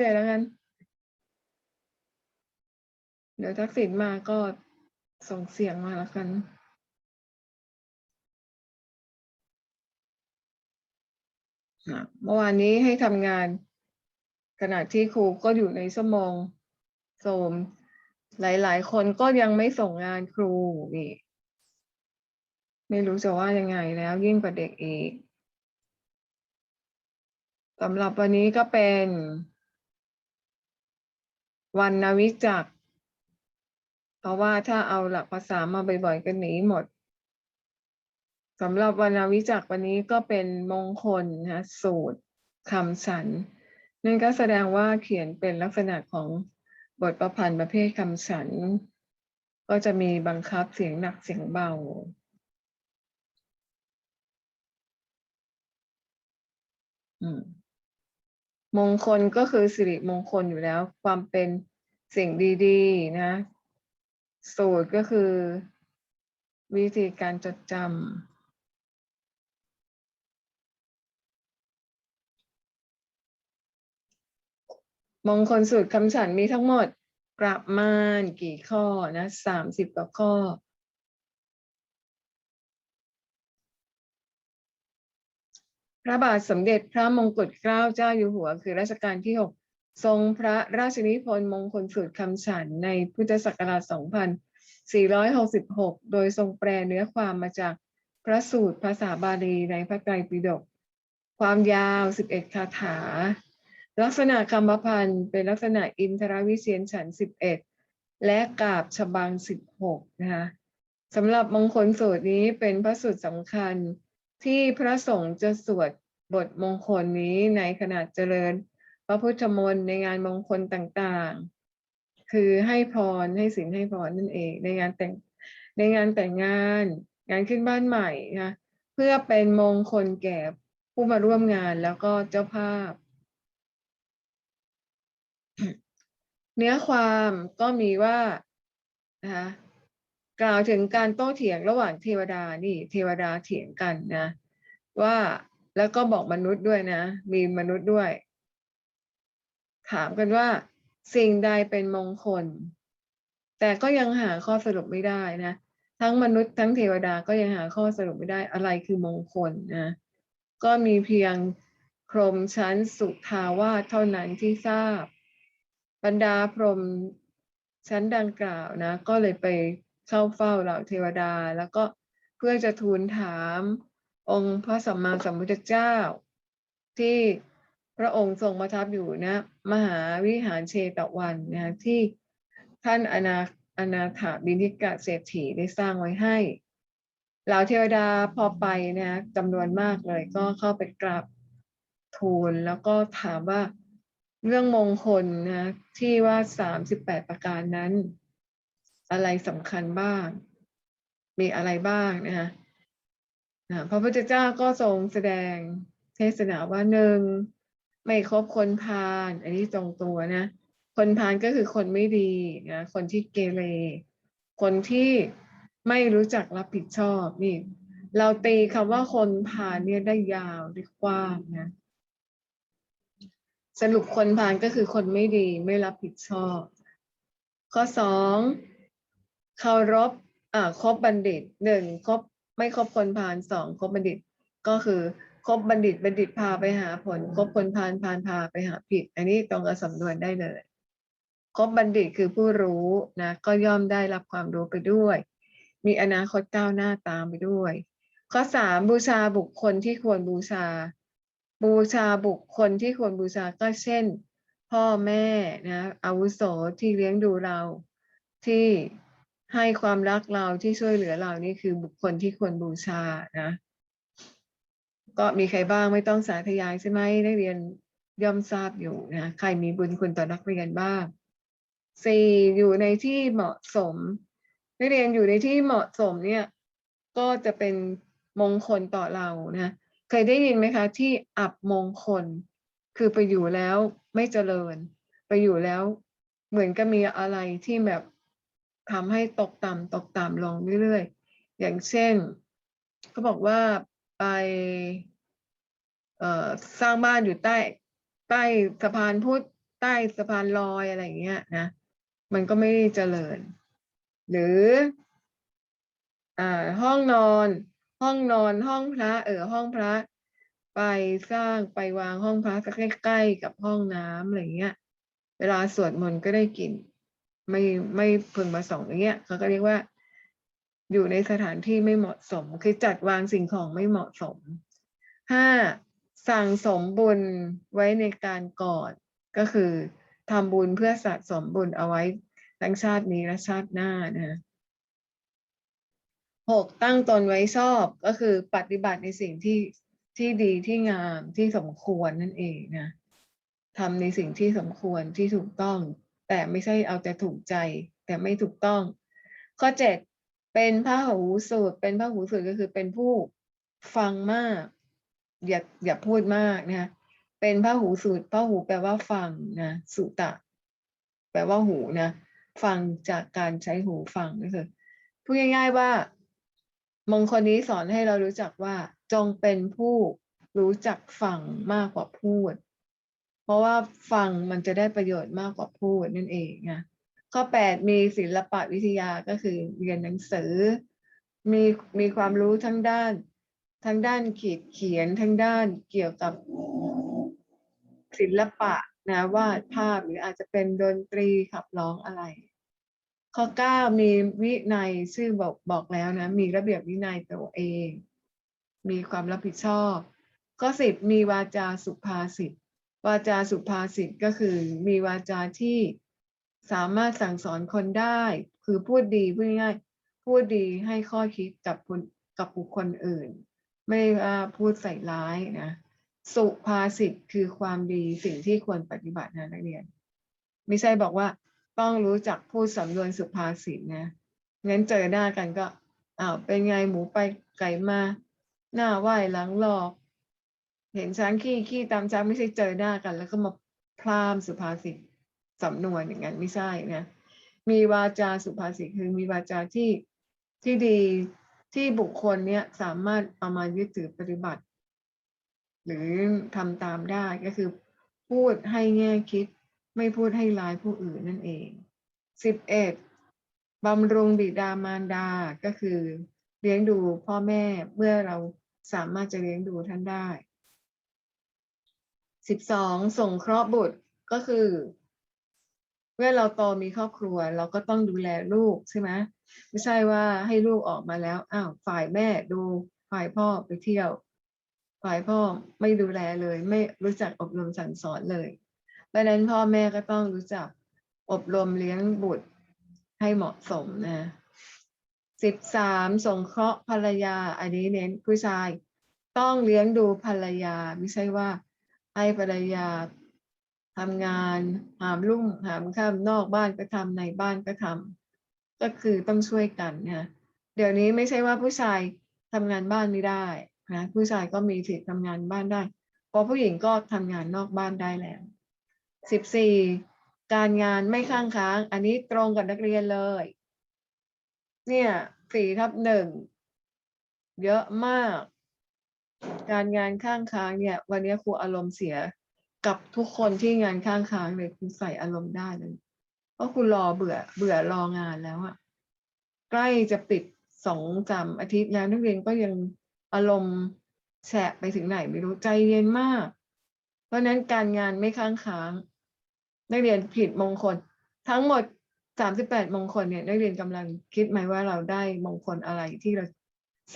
อยแล้วกัน เดี๋ยวทักษิณมาก็ส่งเสียงมาแล้วกันอะเมื่อวานนี้ให้ทำงาน ขณะที่ครูก็อยู่ในชั่วโมงโสม หลาย ๆ คนก็ยังไม่ส่งงานครูนี่ไม่รู้จะว่ายังไงแล้วยิ่งกว่าเด็กอีกสำหรับวันนี้ก็เป็น วันนวิจักเพราะว่าถ้าเอาหลักภาษามาบ่อยๆก็หนีหมดสำหรับวันวิจักวันนี้ก็เป็นมงคลนะสูตรคำฉันนั่นก็แสดงว่าเขียนเป็นลักษณะของบทประพันธ์ประเภทคำฉัน ก็จะมีบังคับเสียงหนักเสียงเบาอืมมงคลก็คือสิริมงคลอยู่แล้ว ความเป็น สิ่งดีๆนะ สูตรก็คือ วิธีการจดจำมงคลสูตรคำฉันมีทั้งหมดประมาณกี่ข้อนะสามสิบกว่าข้อ พระบาทสมเด็จพระมงกุฎเกล้าเจ้าอยู่หัว คือรัชกาลที่6 ทรงพระราชนิพนธ์มงคลสูตรคำฉันในพุทธศักราช 2466 โดยทรงแปลเนื้อความมาจากพระสูตรภาษาบาลีในพระไตรปิฎก ความยาว 11 คาถา ลักษณะคำพันธ์เป็นลักษณะอินทรวิเชียนฉัน 11 และกาบฉบัง 16 นะคะสำหรับมงคลสูตรนี้เป็นพระสูตรสำคัญที่พระสงฆ์จะสวดบทมงคลนี้ในขณะเจริญ พระพุทธมนต์ในงานมงคลต่างๆ คือให้พรให้สินให้พรนั่นเอง ในงานแต่งในงานแต่งงาน งานขึ้นบ้านใหม่นะเพื่อเป็นมงคลแก่ผู้มาร่วมงานแล้วก็เจ้าภาพ เนื้อความก็มีว่านะคะกล่าวถึงการโต้เถียงระหว่างเทวดานี่ เทวดาเถียงกันนะ ว่าแล้วก็บอกมนุษย์ด้วยนะ มีมนุษย์ด้วย ถามกันว่า สิ่งใดเป็นมงคล แต่ก็ยังหาข้อสรุปไม่ได้นะ ทั้งมนุษย์ทั้งเทวดาก็ยังหาข้อสรุปไม่ได้อะไรคือมงคลนะก็มีเพียงพรหมชั้นสุทาวาสเท่านั้นที่ทราบ บรรดาพรหมชั้นดังกล่าวนะ ก็เลยไปเข้าเฝ้าเหล่าเทวดา แล้วก็เพื่อจะทูลถามองค์พระสัมมาสัมพุทธเจ้า ที่ ระองค์ทรงประทับอยู่นะ มหาวิหารเชตวันนะที่ท่านอนาอนาถาบินิกะเศรษฐีได้สร้างไว้ให้เหล่าเทวดาพอไปนะจำนวนมากเลยก็เข้าไปกราบทูลแล้วก็ถามว่าเรื่องมงคลนะที่ว่าสามสิบแปดประการนั้น อะไรสำคัญบ้าง มีอะไรบ้างนะคะพระพุทธเจ้าก็ทรงแสดงเทศนาว่าหนึ่ง ไม่คบคนพาลอันนี้ตรงตัวนะ คนพาลก็คือคนไม่ดีนะคนที่เกเร คนที่ไม่รู้จักรับผิดชอบนี่ เราตีคำว่าคนพาลเนี่ยได้ยาวได้กว้างนะ สรุปคนพาลก็คือคนไม่ดีไม่รับผิดชอบ ข้อสองเคารพอ่าคบบัณฑิตหนึ่งคบไม่คบคนพาลสองคบบัณฑิตก็คือ คบบัณฑิตบัณฑิตพาไปหาผลคบคนพาลพาลพาไปหาผิด อันนี้ตรงกับสำนวนได้เลยคบบัณฑิตคือผู้รู้นะก็ย่อมได้รับความรู้ไปด้วย มีอนาคตก้าวหน้าตามไปด้วย ข้อสามบูชาบุคคลที่ควรบูชา บูชาบุคคลที่ควรบูชาก็เช่น พ่อแม่นะอาวุโสที่เลี้ยงดูเราที่ให้ความรักเราที่ช่วยเหลือเรานี่คือบุคคลที่ควรบูชานะ ก็มีใครบ้างไม่ต้องสาธยายใช่ไหมนักเรียนย่อมทราบอยู่นะใครมีบุญคุณต่อนักเรียนบ้างสี่อยู่ในที่เหมาะสม นักเรียนอยู่ในที่เหมาะสมเนี่ย ก็จะเป็นมงคลต่อเรานะเคยได้ยินไหมคะ ที่อับมงคล คือไปอยู่แล้วไม่เจริญ ไปอยู่แล้วเหมือนกับมีอะไรที่แบบทำให้ตกต่ำตกต่ำลงเรื่อยๆ อย่างเช่นเขาบอกว่า ไปเอ่อสร้างบ้านอยู่ใต้ใต้สะพานพุทธใต้สะพานลอยอะไรอย่างเงี้ยนะมันก็ไม่เจริญ หรืออ่าห้องนอน ห้องนอนห้องพระ เออห้องพระ ไปสร้างไปวางห้องพระใกล้ๆกับห้องน้ำอะไรเงี้ย เวลาสวดมนต์ก็ได้กลิ่นไม่ไม่พึงประสงค์อย่างเงี้ยเขาก็เรียกว่า อยู่ในสถานที่ไม่เหมาะสม คือจัดวางสิ่งของไม่เหมาะสมห้าสั่งสมบุญไว้ในการก่อนก็คือทำบุญเพื่อสะสมบุญเอาไว้ทั้งชาตินี้และชาติหน้านะหกตั้งตนไว้ชอบก็คือปฏิบัติในสิ่งที่ที่ดีที่งามที่สมควรนั่นเองนะทำในสิ่งที่สมควรที่ถูกต้อง แต่ไม่ใช่เอาแต่ถูกใจ แต่ไม่ถูกต้อง ข้อเจ็ด เป็นพระหูสูตร เป็นพระหูสูตรก็คือเป็นผู้ฟังมาก อย่าอย่าพูดมากนะเป็นพระหูสูตรพระหูแปลว่าฟังนะสุตะ แปลว่าหูนะฟังจากการใช้หูฟังก็คือพูดง่าย ๆว่ามงคลนี้สอนให้เรารู้จักว่า จงเป็นผู้รู้จักฟังมากกว่าพูด เพราะว่าฟังมันจะได้ประโยชน์มากกว่าพูดนั่นเองนะ ข้อแปดมีศิลปะวิทยาก็คือเรียนหนังสือ มีมีความรู้ทั้งด้านทั้งด้านขีดเขียนทั้งด้านเกี่ยวกับศิลปะนะวาดภาพหรืออาจจะเป็นดนตรีขับร้องอะไร ข้อเก้ามีวินัยชื่อบอกบอกแล้วนะ มีระเบียบวินัยตัวเอง มีความรับผิดชอบ ข้อสิบมีวาจาสุภาษิตวาจาสุภาษิตก็คือมีวาจาที่ สามารถสั่งสอนคนได้ คือพูดดีพูดง่ายพูดดีให้ข้อคิดกับคนกับบุคคลอื่น ไม่ว่าพูดใส่ร้ายนะสุภาษิตคือความดีสิ่งที่ควรปฏิบัตินะนักเรียน ไม่ใช่บอกว่าต้องรู้จักพูดสำนวนสุภาษิตนะงั้นเจอหน้ากันก็อ้าวเป็นไงหมูไปไก่มา หน้าไหว้หลังหลอก เห็นช้างขี้ขี้ตามช้างไม่ใช่เจอหน้ากัน แล้วก็มาพรามสุภาษิต สำนวนอย่างนั้นไม่ใช่นะมีวาจาสุภาษิตคือมีวาจาที่ที่ดีที่บุคคลเนี้ยสามารถเอามายึดถือปฏิบัติ หรือทำตามได้ก็คือพูดให้แง่คิด ไม่พูดให้ร้ายผู้อื่นนั่นเองสิบเอ็ดบำรุงบิดามารดาก็คือเลี้ยงดูพ่อแม่เมื่อเราสามารถจะเลี้ยงดูท่านได้สิบสองส่งเคราะห์บุตรก็คือ เมื่อเราโตมีครอบครัว เราก็ต้องดูแลลูกใช่ไหมไม่ใช่ว่าให้ลูกออกมาแล้วอ้าวฝ่ายแม่ดูฝ่ายพ่อไปเที่ยว ฝ่ายพ่อไม่ดูแลเลย ไม่รู้จักอบรมสั่งสอนเลยดังนั้นพ่อแม่ก็ต้องรู้จักอบรมเลี้ยงบุตรให้เหมาะสมนะสิบสามสงเคราะห์ภรรยา อันนี้เน้นผู้ชาย ต้องเลี้ยงดูภรรยา ไม่ใช่ว่าให้ภรรยา ทำงานหามลุ่งหามข้ามนอกบ้านก็ทำในบ้านก็ทำก็คือต้องช่วยกันนะเดี๋ยวนี้ไม่ใช่ว่าผู้ชายทำงานบ้านไม่ได้นะผู้ชายก็มีสิทธิ์ทำงานบ้านได้เพราะผู้หญิงก็ทำงานนอกบ้านได้แล้วสิบสี่การงานไม่ข้างค้าง อันนี้ตรงกับนักเรียนเลย เนี่ยสี่ทับหนึ่งเยอะมาก การงานข้างค้างเนี่ย วันนี้ครูอารมณ์เสีย กับทุกคนที่งานข้างค้างเลยคุณใส่อารมณ์ได้เลย เพราะคุณรอเบื่อเบื่อรองานแล้วอะใกล้จะปิดสองสามอาทิตย์แล้วนักเรียนก็ยังอารมณ์แฉะไปถึงไหนไม่รู้ใจเย็นมาก เพราะนั้นการงานไม่ค้างค้าง นักเรียนผิดมงคล ทั้งหมดสามสิบแปดมงคลเนี่ยนักเรียนกำลังคิดไหมว่าเราได้มงคลอะไรที่เรา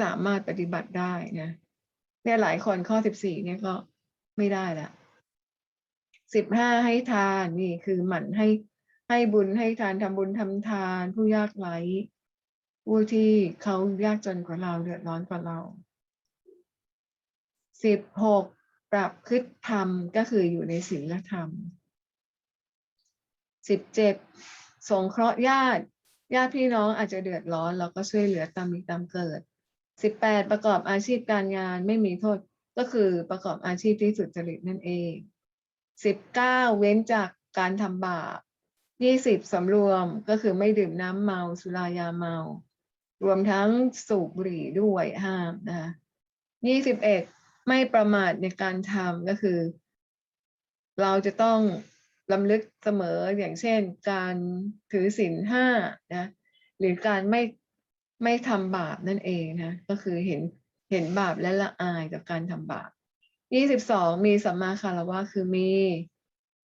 สามารถปฏิบัติได้นะเนี่ยหลายคนข้อสิบสี่เนี่ยก็ไม่ได้ละ สิบห้าให้ทานนี่คือหมั่นให้ให้บุญให้ทานทำบุญทำทาน ผู้ยากไร้ผู้ที่เขายากจนกว่าเราเดือดร้อนกว่าเราสิบหกปรับพฤติธรรมก็คืออยู่ในศีลธรรมสิบเจ็ดสงเคราะห์ญาติ ญาติพี่น้องอาจจะเดือดร้อนเราก็ช่วยเหลือตามมีตามเกิดสิบแปดประกอบอาชีพการงานไม่มีโทษก็คือประกอบอาชีพที่สุจริตนั่นเอง สิบเก้าเว้นจากการทำบาปยี่สิบสำรวมก็คือไม่ดื่มน้ำเมาสุรายาเมา รวมทั้งสูบบุหรี่ด้วยห้ามนะยี่สิบเอ็ดไม่ประมาทในการทำก็คือ เราจะต้องลำลึกเสมออย่างเช่น การถือศีลห้านะหรือการไม่ไม่ทำบาปนั่นเองนะก็คือเห็นเห็นบาปและละอายกับการทำบาป ยี่สิบสองมีสัมมาคารวะคือมี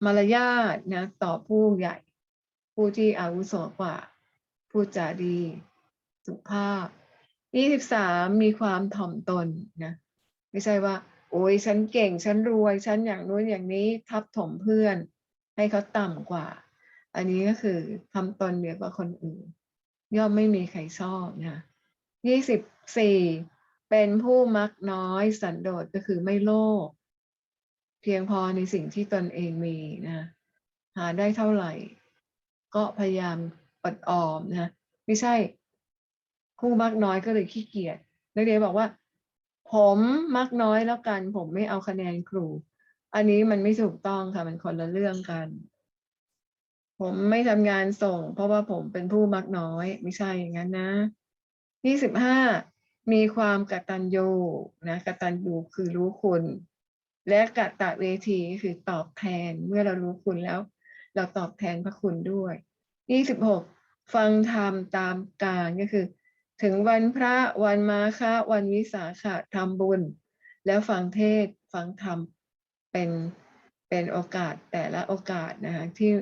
มารยาทนะต่อผู้ใหญ่ ผู้ที่อาวุโสกว่า ผู้จาดี สุภาพยี่สิบสามมีความถ่อมตนนะไม่ใช่ว่า โอ้ยฉันเก่งฉันรวย ฉันอย่างนู้นอย่างนี้ทับถมเพื่อน ให้เขาต่ำกว่า อันนี้ก็คือทำตนเหนือกว่าคนอื่น ย่อมไม่มีใครชอบนะยี่สิบสี่ เป็นผู้มักน้อยสันโดษก็คือไม่โลภเพียงพอในสิ่งที่ตนเองมีนะหาได้เท่าไหร่ ก็พยายามอดออมนะไม่ใช่ ผู้มักน้อยก็เลยขี้เกียจนักเรียนบอกว่า ผมมักน้อยแล้วกัน ผมไม่เอาคะแนนครู อันนี้มันไม่ถูกต้องค่ะมันคนละเรื่องกัน ผมไม่ทำงานส่ง เพราะว่าผมเป็นผู้มักน้อย ไม่ใช่อย่างนั้นนะยี่สิบห้า มีความกตัญญูนะกตัญญูคือรู้คุณ และกตะเวทีคือตอบแทนเมื่อเรารู้คุณแล้ว เราตอบแทนพระคุณด้วยยี่สิบหกฟังธรรมตามการก็คือ ถึงวันพระวันมาฆะวันวิสาขะทำบุญ แล้วฟังเทศฟังธรรมเป็นเป็นโอกาสแต่ละโอกาสนะคะที่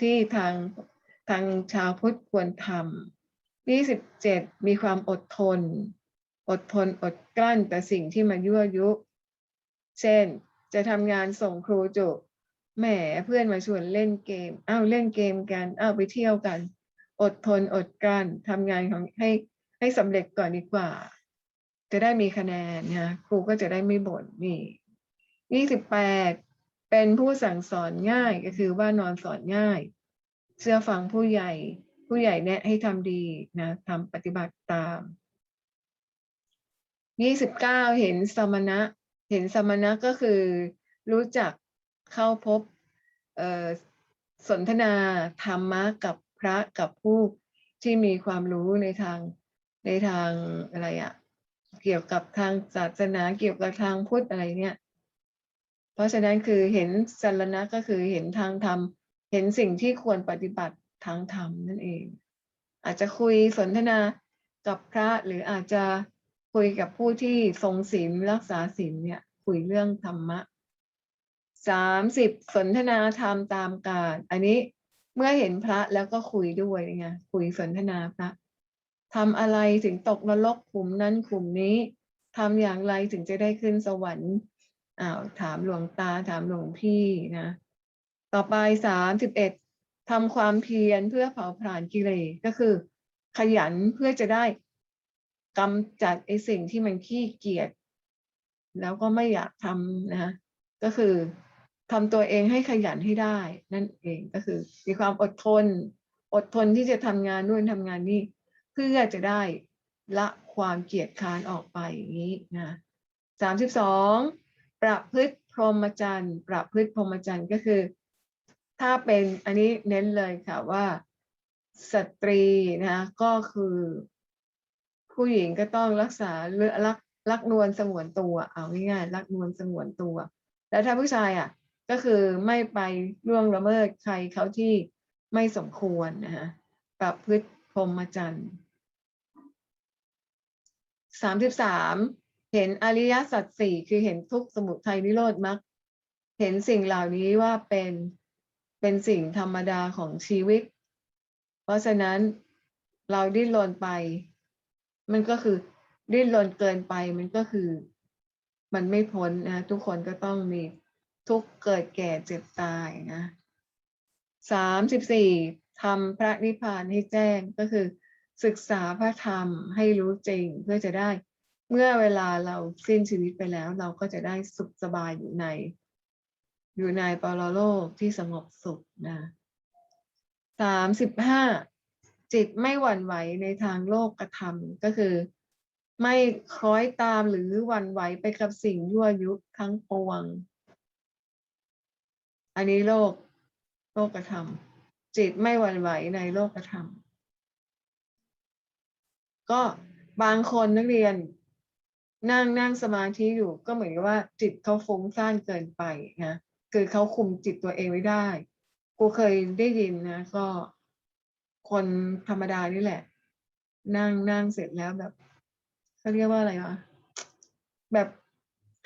ที่ทางทางชาวพุทธควรทำยี่สิบเจ็ดมีความอดทน อดทนอดกลั้นแต่สิ่งที่มายั่วยุ เช่น จะทำงานส่งครูจุแหมเพื่อนมาชวนเล่นเกม อ้าวเล่นเกมกัน อ้าวไปเที่ยวกัน อดทนอดกลั้นทำงานของให้ให้สำเร็จก่อนดีกว่า จะได้มีคะแนนนะครูก็จะได้ไม่บ่นนี่ยี่สิบแปดเป็นผู้สั่งสอนง่ายก็คือว่านอนสอนง่าย เชื่อฟังผู้ใหญ่ ผู้ใหญ่แนะให้ทำดีนะทำปฏิบัติตาม ยี่สิบเก้าเห็นสมณะ เห็นสมณะก็คือรู้จักเข้าพบเอ่อสนทนาธรรมะกับพระกับผู้ที่มีความรู้ในทางในทางอะไรอะเกี่ยวกับทางศาสนาเกี่ยวกับทางพุทธอะไรเนี่ย เพราะฉะนั้นคือเห็นสรณะก็คือเห็นทางธรรม เห็นสิ่งที่ควรปฏิบัติทางธรรมนั่นเอง อาจจะคุยสนทนากับพระหรืออาจจะ คุยกับผู้ที่ทรงศีลรักษาศีลเนี่ย คุยเรื่องธรรมะสามสิบสนทนาธรรมตามการอันนี้เมื่อเห็นพระแล้วก็คุยด้วยไงคุยสนทนาพระทำอะไรถึงตกนรกขุมนั้นขุมนี้ทำอย่างไรถึงจะได้ขึ้นสวรรค์อ้าวถามหลวงตาถามหลวงพี่นะ ต่อไปสามสิบเอ็ดทำความเพียรเพื่อเผาผลาญกิเลสก็คือ ขยันเพื่อจะได้ กำจัดไอ้สิ่งที่มันขี้เกียจแล้วก็ไม่อยากทำนะก็คือทำตัวเองให้ขยันให้ได้ นั่นเองก็คือ มีความอดทน อดทนที่จะทำงานนู่นทำงานนี่เพื่อจะได้ละความเกียจค้านออกไปอย่างนี้นะสามสิบสองประพฤติพรหมจรรย์ ประพฤติพรหมจรรย์ก็คือ ถ้าเป็นอันนี้เน้นเลยค่ะว่าสตรีนะก็คือ ผู้หญิงก็ต้องรักษาเลือรักรักนวลสงวนตัว เอาง่ายๆรักนวลสงวนตัว แล้วถ้าผู้ชายอะก็คือไม่ไปล่วงละเมิดใครเขาที่ไม่สมควรนะฮะประพฤติพรหมจรรย์สามสิบสามเห็นอริยสัจสี่คือเห็นทุกสมุทัยนิโรธมรรคเห็นสิ่งเหล่านี้ว่าเป็นเป็นสิ่งธรรมดาของชีวิต เพราะฉะนั้นเราดิ้นรนไป มันก็คือดิ้นรนเกินไปมันก็คือ มันไม่พ้นนะ ทุกคนก็ต้องมีทุกเกิดแก่เจ็บตายนะสามสิบสี่ทำพระนิพพานให้แจ้งก็คือ ศึกษาพระธรรมให้รู้จริงเพื่อจะได้ เมื่อเวลาเราสิ้นชีวิตไปแล้ว เราก็จะได้สุขสบายอยู่ใน อยู่ในปรโลกที่สงบสุขนะสามสิบห้า จิตไม่หวั่นไหวในทางโลกกระทำก็คือ ไม่คล้อยตามหรือหวั่นไหวไปกับสิ่งยั่วยุทั้งปวง อันนี้โลกโลกธรรมจิตไม่หวั่นไหวในโลกธรรมก็บางคนนักเรียนนั่งนั่งสมาธิอยู่ก็เหมือนกับว่า จิตเขาฟุ้งซ่านเกินไปนะคือเขาคุมจิตตัวเองไว้ได้ กูเคยได้ยินนะ ก็ คนธรรมดานี่แหละ นั่งนั่งเสร็จแล้วแบบเขาเรียกว่าอะไรวะแบบ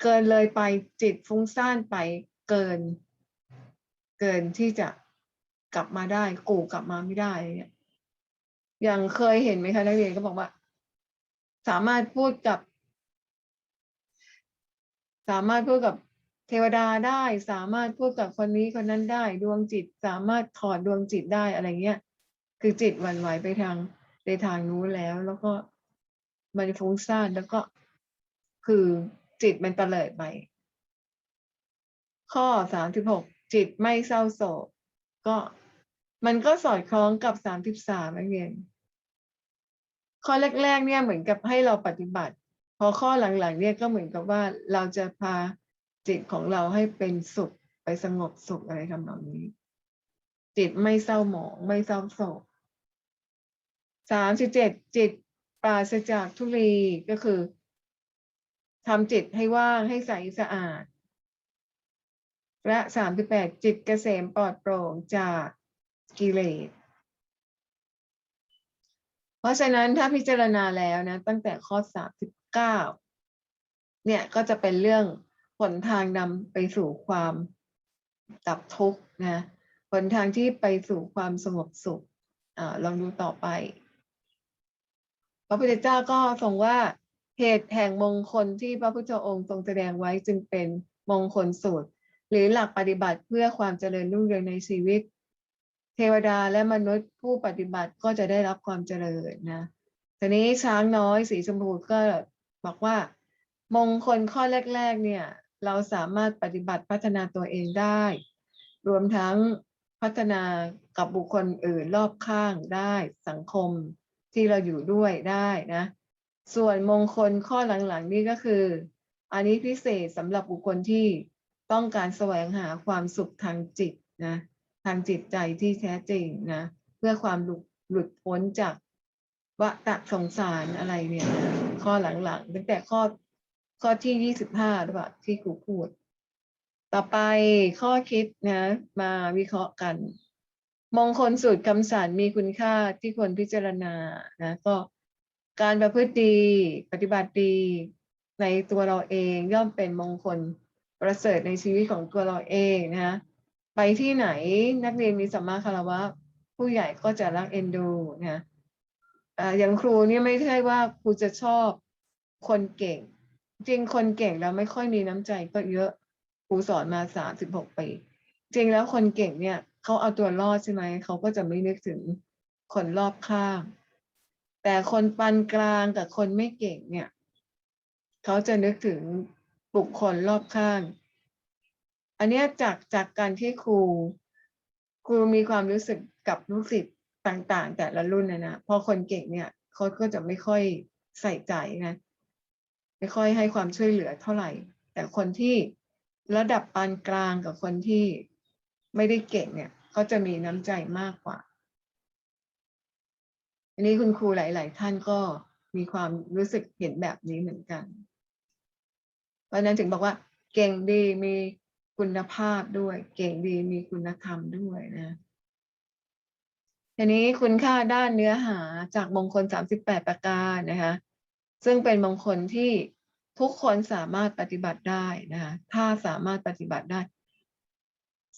เกินเลยไปจิตฟุ้งซ่านไปเกิน เกินที่จะกลับมาได้ กูกลับมาไม่ได้เนี่ยอย่างเคยเห็นไหมคะนักเรียนก็บอกว่า สามารถพูดกับ สามารถพูดกับเทวดาได้ สามารถพูดกับคนนี้คนนั้นได้ ดวงจิต สามารถถอดดวงจิตได้อะไรเงี้ย คือจิตวันไหวไปทางไปทางนู้นแล้ว แล้วก็มันฟุ้งซ่านแล้วก็คือจิตมันเตลิดไป ข้อสามสิบหกจิตไม่เศร้าโศก ก็มันก็สอดคล้องกับสามสิบสามนักเรียนข้อแรกๆเนี่ยเหมือนกับให้เราปฏิบัติ พอข้อหลังๆ เนี่ยก็เหมือนกับว่าเราจะพาจิตของเราให้เป็นสุขไปสงบสุขอะไรทำนองนี้ จิตไม่เศร้าหมองไม่เศร้าโศก สามสิบเจ็ดจิตปราศจากทุลีก็คือทำจิตให้ว่างให้ใสสะอาด และสามสิบแปดจิตเกษมปลอดโปร่งจากกิเลส เพราะฉะนั้นถ้าพิจารณาแล้วนะ ตั้งแต่ข้อสามสิบเก้าเนี่ยก็จะเป็นเรื่องหนทางนำไปสู่ความดับทุกข์นะหนทางที่ไปสู่ความสงบสุขอ่าลองดูต่อไป พระพุทธเจ้าก็ทรงว่าเหตุแห่งมงคลที่พระพุทธองค์ทรงแสดงไว้จึงเป็นมงคลสูตร หรือหลักปฏิบัติเพื่อความเจริญรุ่งเรืองในชีวิต เทวดาและมนุษย์ผู้ปฏิบัติก็จะได้รับความเจริญนะทีนี้ช้างน้อยสีชมพูก็บอกว่า มงคลข้อแรก ๆ เนี่ย เราสามารถปฏิบัติพัฒนาตัวเองได้ รวมทั้งพัฒนากับบุคคลอื่นรอบข้างได้สังคม ที่เราอยู่ด้วยได้นะ ส่วนมงคลข้อหลังๆ นี่ก็คือ อันนี้พิเศษสำหรับบุคคลที่ต้องการแสวงหาความสุขทางจิตนะทางจิตใจที่แท้จริงนะ เพื่อความหลุดหลุดพ้นจากวัฏสงสารอะไรเนี่ยนะข้อหลังๆตั้งแต่ข้อข้อที่ยี่สิบห้าหรือเปล่าที่ครูพูด ต่อไปข้อคิดนะ มาวิเคราะห์กัน มงคลสูตรคำสารมีคุณค่าที่ควรพิจารณานะก็การประพฤติดีปฏิบัติดีในตัวเราเองย่อมเป็นมงคลประเสริฐในชีวิตของตัวเราเองนะคะไปที่ไหนนักเรียนมีสัมมาคารวะ ผู้ใหญ่ก็จะรักเอ็นดูนะอย่างครูเนี่ยไม่ใช่ว่าครูจะชอบคนเก่ง จริงคนเก่งแล้วไม่ค่อยมีน้ำใจก็เยอะครูสอนมาสามสิบหกปี จริงแล้วคนเก่งเนี่ย เขาเอาตัวรอดใช่ไหม เขาก็จะไม่นึกถึงคนรอบข้าง แต่คนปานกลางกับคนไม่เก่งเนี่ย เขาจะนึกถึงบุคคลรอบข้าง อันเนี้ยจากจากการที่ครูครูมีความรู้สึกกับลูกศิษย์ต่างๆ แต่ละรุ่นนะนะพอคนเก่งเนี่ยเขาก็จะไม่ค่อยใส่ใจนะ ไม่ค่อยให้ความช่วยเหลือเท่าไหร่ แต่คนที่ระดับปานกลางกับคนที่ไม่ได้เก่งเนี่ย ก็จะมีน้ำใจมากกว่า อันนี้คุณครูหลาย ๆ ท่านก็มีความรู้สึกเห็นแบบนี้เหมือนกัน เพราะฉะนั้นถึงบอกว่า เก่งดีมีคุณภาพด้วย เก่งดีมีคุณธรรมด้วยนะทีนี้คุณค่าด้านเนื้อหาจากมงคล 38 ประการนะคะ ซึ่งเป็นมงคลที่ทุกคนสามารถปฏิบัติได้นะคะ ถ้าสามารถปฏิบัติได้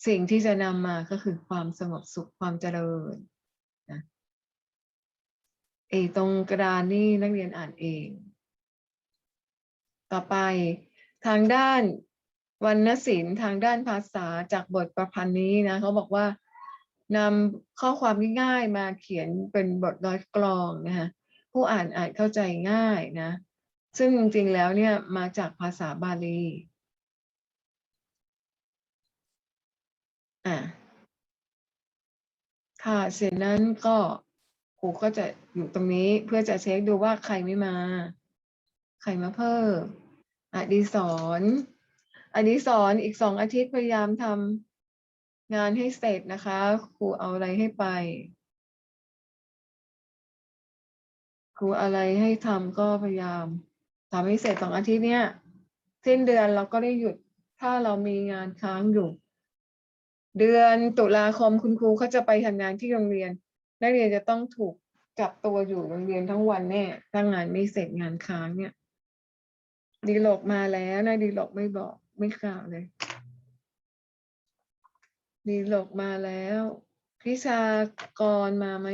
สิ่งที่จะนำมาก็คือความสงบสุขความเจริญนะเอตรงกระดานนี่นักเรียนอ่านเอง ต่อไปทางด้านวรรณศิลป์ทางด้านภาษาจากบทประพันธ์นี้นะเขาบอกว่านำข้อความง่ายๆมาเขียนเป็นบทร้อยกลองนะคะผู้อ่านอาจเข้าใจง่ายนะ ซึ่งจริงๆแล้วเนี่ยมาจากภาษาบาลี อะค่ะเสร็จนั้นก็ครูก็จะอยู่ตรงนี้เพื่อจะเช็คดูว่าใครไม่มา ใครมาเพิ่มอดีสอนอดีสอนอีกสองอาทิตย์พยายามทำงานให้เสร็จนะคะ ครูเอาอะไรให้ไป ครูอะไรให้ทำก็พยายามทำให้เสร็จสองอาทิตย์เนี้ยสิ้นเดือนเราก็ได้หยุดถ้าเรามีงานค้างอยู่ เดือนตุลาคมคุณครูเขาจะไปทำงานที่โรงเรียน นักเรียนจะต้องถูกจับตัวอยู่โรงเรียนทั้งวันแน่ถ้างานไม่เสร็จงานค้างเนี่ย ดีหลกมาแล้วนะดีหลกไม่บอกไม่กล่าวเลย ดีหลกมาแล้วพิชากรมาไหม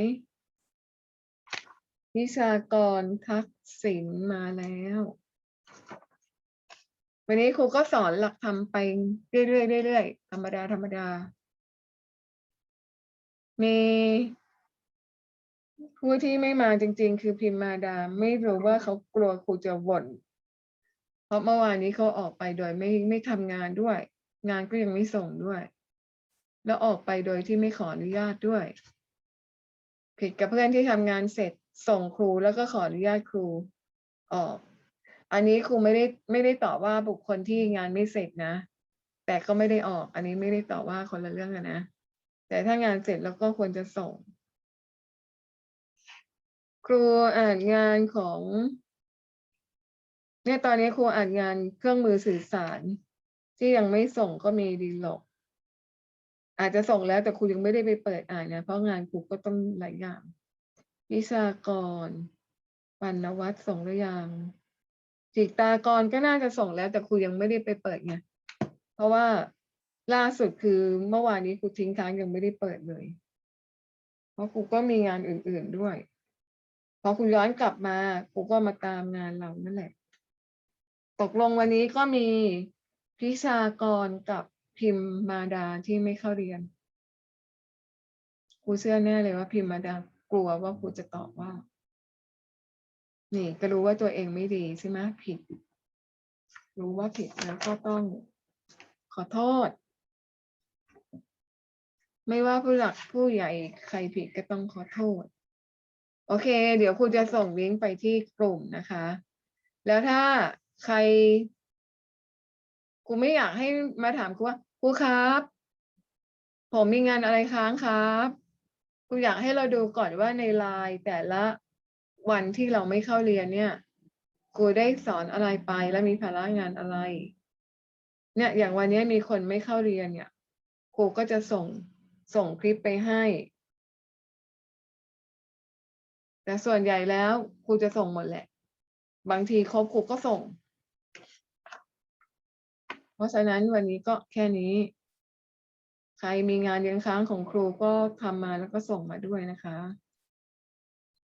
พิชากรทักษิณมาแล้ว วันนี้ครูก็สอนหลักธรรมไปเรื่อยๆเรื่อยๆธรรมดาธรรมดา มีผู้ที่ไม่มาจริง ๆ คือพิมมาดา ไม่รู้ว่าเขากลัวครูจะบ่นเพราะเมื่อวานนี้เขาออกไปโดยไม่ไม่ทำงานด้วย งานก็ยังไม่ส่งด้วย แล้วออกไปโดยที่ไม่ขออนุญาตด้วย ผิดกับเพื่อนที่ทำงานเสร็จส่งครูแล้วก็ขออนุญาตครูออก อันนี้ครูไม่ได้ไม่ได้ตอบว่าบุคคลที่งานไม่เสร็จนะ แต่ก็ไม่ได้ออก อันนี้ไม่ได้ตอบว่าคนละเรื่องนะ แต่ถ้างานเสร็จแล้วก็ควรจะส่ง ครูอ่านงานของเนี่ยตอนนี้ครูอ่านงานเครื่องมือสื่อสาร ที่ยังไม่ส่งก็มีดีหลกอาจจะส่งแล้วแต่ครูยังไม่ได้ไปเปิดอ่านนะ เพราะงานครูก็ต้องหลายอย่างวิชากรปัณวัฒน์ส่งหรือยัง จิตากรก็น่าจะส่งแล้ว แต่ครูยังไม่ได้ไปเปิดไงเพราะว่าล่าสุดคือเมื่อวานนี้ครูทิ้งค้างยังไม่ได้เปิดเลย เพราะครูก็มีงานอื่น ๆด้วยพอครูย้อนกลับมาครูก็มาตามงานเรานั่นแหละ ตกลงวันนี้ก็มีพิชากรกับพิมมาดาที่ไม่เข้าเรียนครูเชื่อแน่เลยว่าพิมมาดากลัวว่าครูจะตอบว่า นี่ก็รู้ว่าตัวเองไม่ดีใช่ไหมผิด รู้ว่าผิดแล้วก็ต้องขอโทษ ไม่ว่าผู้หลักผู้ใหญ่ใครผิดก็ต้องขอโทษ โอเค เดี๋ยวครูจะส่งลิงก์ไปที่กลุ่มนะคะ แล้วถ้าใครครูไม่อยากให้มาถามครูว่าครูครับ ผมมีงานอะไรค้างครับครูอยากให้เราดูก่อนว่าในไลน์แต่ละ วันที่เราไม่เข้าเรียนเนี่ยครูได้สอนอะไรไปและมีภาระงานอะไร เนี่ย อย่างวันนี้มีคนไม่เข้าเรียนเนี่ยครูก็จะส่งส่งคลิปไปให้ แต่ส่วนใหญ่แล้วครูจะส่งหมดแหละ บางทีครบครูก็ส่ง เพราะฉะนั้นวันนี้ก็แค่นี้ ใครมีงานเลี้ยงค้างของครูก็ทำมาแล้วก็ส่งมาด้วยนะคะ